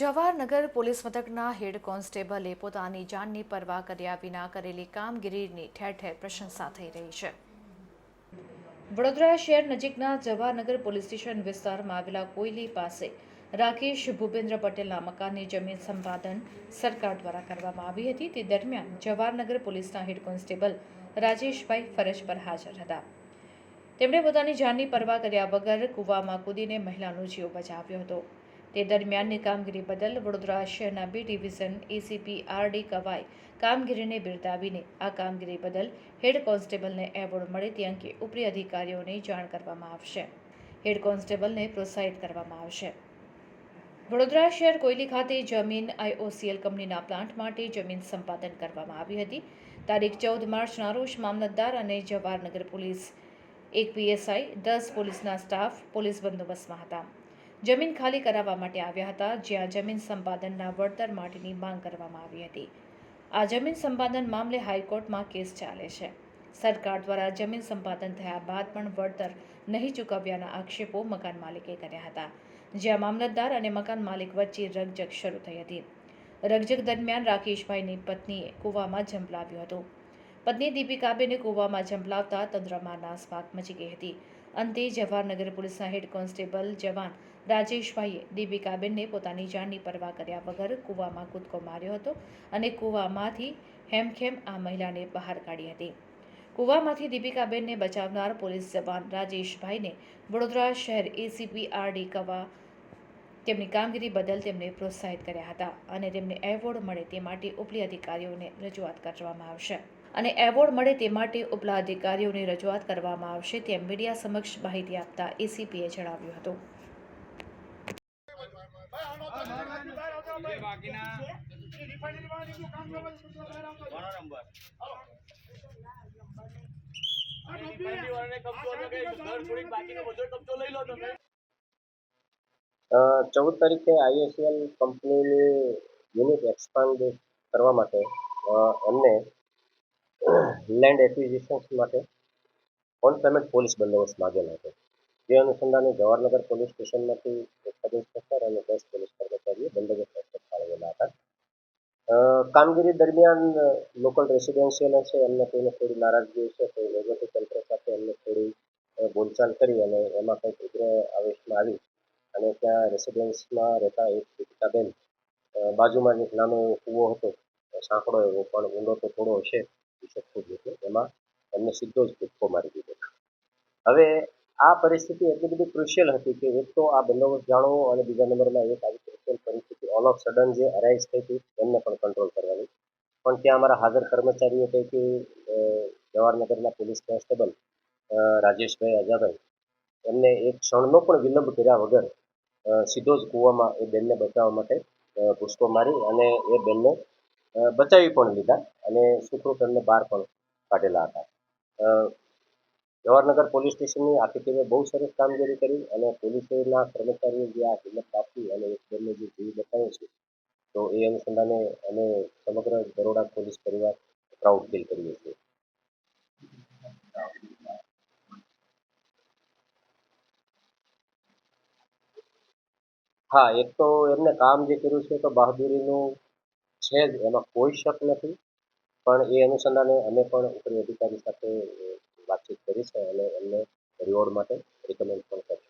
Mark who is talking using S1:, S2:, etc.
S1: Jawahar Nagar police મથકના હેડ કોન્સ્ટેબલે પોતાની જાનની પરવા કર્યા વિના કરેલી કામગીરીની ઠેર ઠેર પ્રશંસા થઈ રહી છે. વડોદરા શહેર નજીકના જવાહરનગર પોલીસ સ્ટેશન વિસ્તારમાં આવેલા કોયલી પાસે રાકેશ ભૂપેન્દ્ર પટેલના મકાનની જમીન સંપાદન સરકાર દ્વારા કરવામાં આવી હતી. તે દરમિયાન જવાહરનગર પોલીસના હેડ કોન્સ્ટેબલ રાજેશભાઈ ફરજ પર હાજર હતા. તેમણે પોતાની જાનની પરવા કર્યા વગર કૂવામાં કૂદીને મહિલાનો જીવ બચાવ્યો હતો. તે દરમિયાનની કામગીરી બદલ વડોદરા શહેરના B division, ACP R D Kavai કામગીરીને બિરદાવીને આ કામગીરી બદલ હેડ કોન્સ્ટેબલને એવોર્ડ મળે તે અંગે ઉપરી અધિકારીઓને જાણ કરવામાં આવશે. હેડ કોન્સ્ટેબલને પ્રોત્સાહિત કરવામાં આવશે. વડોદરા શહેર કોયલી ખાતે જમીન આઈઓસીએલ કંપનીના પ્લાન્ટ માટે જમીન સંપાદન કરવામાં આવી હતી. તારીખ ચૌદ માર્ચના રોજ મામલતદાર અને જવાહરનગર પોલીસ એક પીએસઆઈ, દસ પોલીસના સ્ટાફ, પોલીસ બંદોબસ્તમાં હતા જમીન ખાલી કરાવવા માટે આવ્યા હતા, જ્યાં જમીન સંપાદનના વળતર માટેની માંગ કરવામાં આવી હતી. આ જમીન સંપાદન મામલે હાઈકોર્ટમાં કેસ ચાલે છે. સરકાર દ્વારા જમીન સંપાદન થયા બાદ પણ વળતર નહીં ચૂકવ્યાના આક્ષેપો મકાન માલિકે કર્યા હતા, જ્યાં મામલતદાર અને મકાન માલિક વચ્ચે રગજગ શરૂ થઈ હતી. રગજગ દરમિયાન રાકેશભાઈની પત્નીએ કૂવામાં ઝંપલાવ્યું હતો. પત્ની દીપિકાબેને કૂવામાં ઝંપલાવતા તંત્રમાં નાસભાગ મચી ગઈ હતી. અંતે જવાહરનગર પોલીસના હેડ કોન્સ્ટેબલ જવાન રાજેશભાઈએ દીપિકાબેનને પોતાની જાનની પરવા કર્યા વગર કૂવામાં કૂદકો માર્યો હતો અને કૂવામાંથી હેમખેમ આ મહિલાને બહાર કાઢી હતી. કૂવામાંથી દીપિકાબેનને બચાવનાર પોલીસ જવાન રાજેશભાઈને વડોદરા શહેર એસીપી આર કવા તેમની કામગીરી બદલ તેમને પ્રોત્સાહિત કર્યા હતા અને તેમને એવોર્ડ મળે તે માટે ઉપલી અધિકારીઓને રજૂઆત કરવામાં આવશે. અને એવોર્ડ મળે તે માટે ઉપલા અધિકારીઓની રજૂઆત કરવામાં આવશે તેમ મીડિયા સમક્ષ માહિતી આપતા એસીપીએ જણાવ્યું હતું.
S2: ચૌદ તારીખે આઈએસએલ કંપનીની યુનિટ એક્સપાન્ડ કરવા માટે એમને લેન્ડ એક્વિઝિશન્સ માટે ઓન પેમેન્ટ પોલીસ બંદોબસ્ત માગેલો હતો. જે અનુસંધાને જવાહરનગર પોલીસ સ્ટેશનમાંથી સબ ઇન્સ્પેક્ટર અને દસ પોલીસ કર્મચારીએ બંદોબસ્ત ફાળવેલા હતા. કામગીરી દરમિયાન લોકલ રેસિડેન્શિયલ હશે, એમને કોઈને થોડી નારાજગી હશે, તો વહીવટી તંત્ર સાથે એમને થોડી બોલચાલ કરી અને એમાં કંઈક ઉગ્ર આવેશમાં આવી અને ત્યાં રેસિડેન્સમાં રહેતા એક દીપિકાબેન બાજુમાં જ એક નાનો કૂવો હતો, સાંકડો એવો, પણ ઊંડો તો થોડો હશે. એમાં એમને સીધો જ કૂદકો મારી દીધો. હવે આ પરિસ્થિતિ એટલી બધી ક્રુશિયલ હતી કે એક તો આ બંદોબસ્ત જાણવો અને બીજા નંબરમાં એક આવી ક્રુશિયલ પરિસ્થિતિ. ઓલ ઓફ સડન જે અરાઇઝ થઈ હતી, એમને પણ કંટ્રોલ કરવાની. પણ ત્યાં અમારા હાજર કર્મચારીઓ પૈકી જવાહરનગરના પોલીસ કોન્સ્ટેબલ રાજેશભાઈ અજાભાઈ એમને એક ક્ષણનો પણ વિલંબ કર્યા વગર સીધો જ કૂવામાં એ બેનને બચાવવા માટે ભૂસકો મારી અને એ બેનને બચાવી પણ લીધા અને સુખરૂપ તેમને બહાર પણ કાઢેલા હતા. જવાહરનગર પોલીસ સ્ટેશનની આખી ટીમે બહુ સરસ કામગીરી કરી અને પોલીસના કર્મચારીઓ જે આ હિંમત આપી અને એક બેનને જે જીવ બચાવ્યો છે, તો એ અનુસંધાને અમે સમગ્ર બરોડા પોલીસ પરિવાર પ્રાઉડ ફીલ કરીએ છીએ. હા, એક તો એમને કામ જે કર્યું છે, તો બહાદુરીનું છે જ, એમાં કોઈ શક નથી. પણ એ અનુસંધાને અમે પણ ઉપરી અધિકારી સાથે વાતચીત કરી છે અને એમને રિવોર્ડ માટે રિકમેન્ડ પણ કરશું